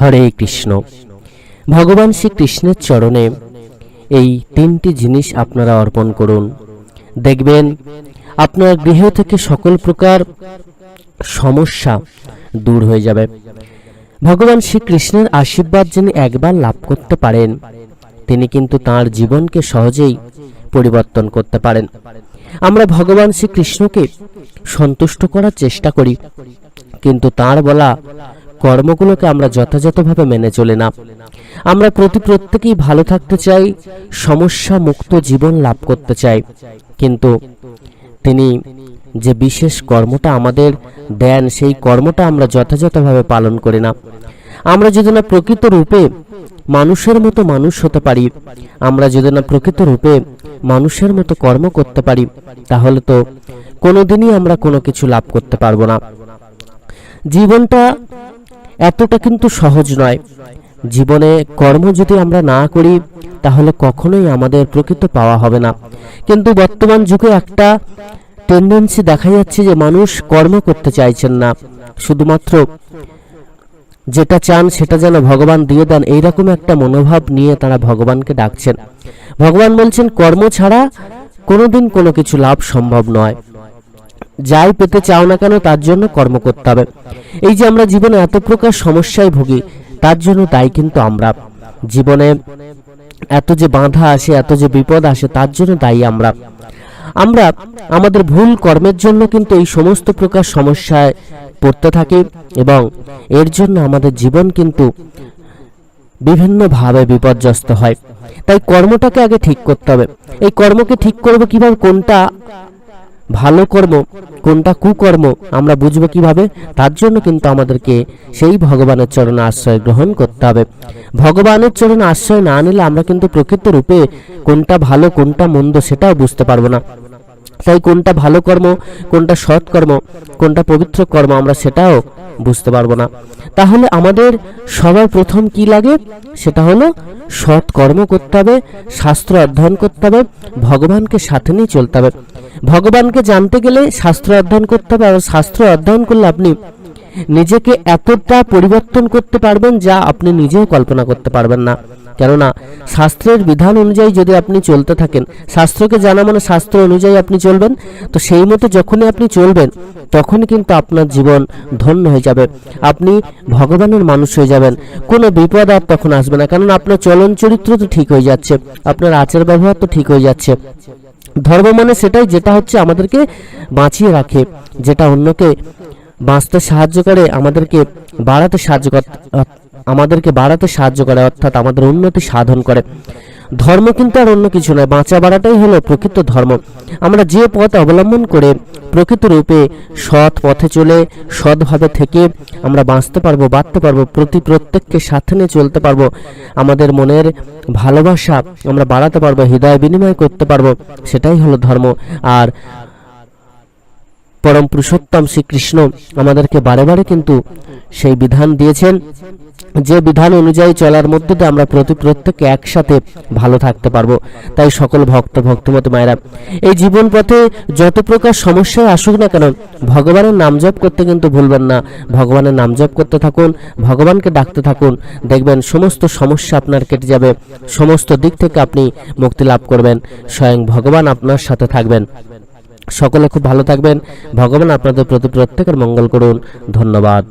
হরে কৃষ্ণ। ভগবান শ্রীকৃষ্ণের চরণে এই তিনটি জিনিস আপনারা অর্পণ করুন। দেখবেন, আপনার গৃহ থেকে সকল প্রকার সমস্যা দূর হয়ে যাবে। ভগবান শ্রীকৃষ্ণের আশীর্বাদ যিনি একবার লাভ করতে পারেন, তিনি কিন্তু তার জীবনকে সহজেই পরিবর্তন করতে পারেন। আমরা ভগবান শ্রীকৃষ্ণকে সন্তুষ্ট করার চেষ্টা করি, কিন্তু তার বলা কর্মগুলোকে আমরা যথাযথভাবে মেনে চলি না। আমরা প্রতি প্রত্যেকেই ভালো থাকতে চাই সমস্যা মুক্ত জীবন লাভ করতে চাই। কিন্তু তিনি যে বিশেষ কর্মটা আমাদের দেন, সেই কর্মটা আমরা যথাযথভাবে পালন করি না। আমরা যদি না প্রকৃত রূপে মানুষের মতো মানুষ হতে পারি, আমরা যদি না প্রকৃত রূপে মানুষের মতো কর্ম করতে পারি, তাহলে তো কোনোদিনই আমরা কোনো কিছু লাভ করতে পারব না। জীবনটা এতটা কিন্তু সহজ নয়। জীবনে কর্ম যদি আমরা না করি, তাহলে কখনোই আমাদের প্রকৃত পাওয়া হবে না। কিন্তু বর্তমান যুগে একটা টেন্ডেন্সি দেখা যাচ্ছে যে মানুষ কর্ম করতে চাইছেন না। শুধুমাত্র যেটা চান সেটা যেন ভগবান দিয়ে দেন, এইরকম একটা মনোভাব নিয়ে তারা ভগবানকে ডাকছেন। ভগবান বলছেন, কর্ম ছাড়া কোনোদিন কোনো কিছু লাভ সম্ভব নয়। যাই পেতে চাও না কেন তার জন্য কর্ম করতে হবে। এই যে আমরা জীবনে এত প্রকার সমস্যায় ভুগি, তার জন্য তাই কিন্তু আমরা। জীবনে এত যে বাধা আসে, এত যে বিপদ আসে, তার জন্য দায়ী আমরা। আমরা আমাদের ভুল কর্মের জন্য কিন্তু এই সমস্ত প্রকার সমস্যায় পড়তে থাকি এবং এর জন্য আমাদের জীবন কিন্তু বিভিন্নভাবে বিপর্যস্ত হয়। তাই কর্মটাকে আগে ঠিক করতে হবে। এই কর্মকে ঠিক করব কীভাবে, কোনটা ভালো কর্ম, কোনটা কুকর্ম, আমরা বুঝব কীভাবে? তার জন্য কিন্তু আমাদেরকে সেই ভগবানের চরণে আশ্রয় গ্রহণ করতে হবে। ভগবানের চরণে আশ্রয় না নিলে আমরা কিন্তু প্রকৃত রূপে কোনটা ভালো, কোনটা মন্দ সেটাও বুঝতে পারব না। তাই কোনটা ভালো কর্ম, কোনটা সৎ কর্ম, কোনটা পবিত্র কর্ম আমরা সেটাও বুঝতে পারব না। তাহলে আমাদের সবার প্রথম কি লাগে? সেটা হলো সৎ কর্ম করতে হবে, শাস্ত্র অধ্যয়ন করতে হবে, ভগবানকে সাথে নিয়ে চলতে হবে। ভগবানকে জানতে গেলে শাস্ত্র অধ্যয়ন করতে হবে আর শাস্ত্র অধ্যয়ন করলে আপনি নিজেকে এতটা পরিবর্তন করতে পারবেন যা আপনি নিজেও কল্পনা করতে পারবেন না। কেননা শাস্ত্রের বিধান অনুযায়ী যদি আপনি চলতে থাকেন, শাস্ত্রকে জানা মানে শাস্ত্র অনুযায়ী আপনি চলবেন, তো সেই মতো যখনই আপনি চলবেন তখন কিন্তু আপনার জীবন ধন্য হয়ে যাবে। আপনি ভগবানের মানুষ হয়ে যাবেন। কোনো বিপদ আর তখন আসবে না। কেননা আপনার চলন চরিত্র তো ঠিক হয়ে যাচ্ছে, আপনার আচার ব্যবহার তো ঠিক হয়ে যাচ্ছে। ধর্ম মানে সেটাই যেটা হচ্ছে আমাদেরকে বাঁচিয়ে রাখে, যেটা অন্যকে বাঁচতে সাহায্য করে, আমাদেরকে বাড়াতে সাহায্য আমাদেরকে বাড়াতে সাহায্য করে, অর্থাৎ আমাদের উন্নতি সাধন করে। ধর্ম কিন্তু আর অন্য কিছু নয়, বাঁচা বাড়াটাই হলো প্রকৃত ধর্ম। আমরা যে পথ অবলম্বন করে প্রকৃত রূপে সৎ পথে চলে, সৎভাবে থেকে আমরা বাঁচতে পারব বাঁচতে পারব, প্রতি প্রত্যেককে সাথে নিয়ে চলতে পারব। আমাদের মনের ভালোবাসা আমরা বাড়াতে পারব, হৃদয় বিনিময় করতে পারব, সেটাই হলো ধর্ম। আর পরম পুরুষোত্তম শ্রীকৃষ্ণ আমাদেরকে বারে বারে কিন্তু সেই বিধান দিয়েছেন। যে বিধান অনুযায়ী চলার মধ্যে দিয়ে আমরা প্রতি প্রত্যেকে একসাথে ভালো থাকতে পারব। তাই সকল ভক্ত, ভক্তমত মায়েরা, এই জীবন পথে যত প্রকার সমস্যায় আসুক না কেন, ভগবানের নাম জপ করতে কিন্তু ভুলবেন না। ভগবানের নাম জপ করতে থাকুন, ভগবানকে ডাকতে থাকুন। দেখবেন সমস্ত সমস্যা আপনার কেটে যাবে। সমস্ত দিক থেকে আপনি মুক্তি লাভ করবেন। স্বয়ং ভগবান আপনার সাথে থাকবেন। সকলে খুব ভালো থাকবেন। ভগবান আপনাদের প্রতি প্রত্যেকের মঙ্গল করুন। ধন্যবাদ।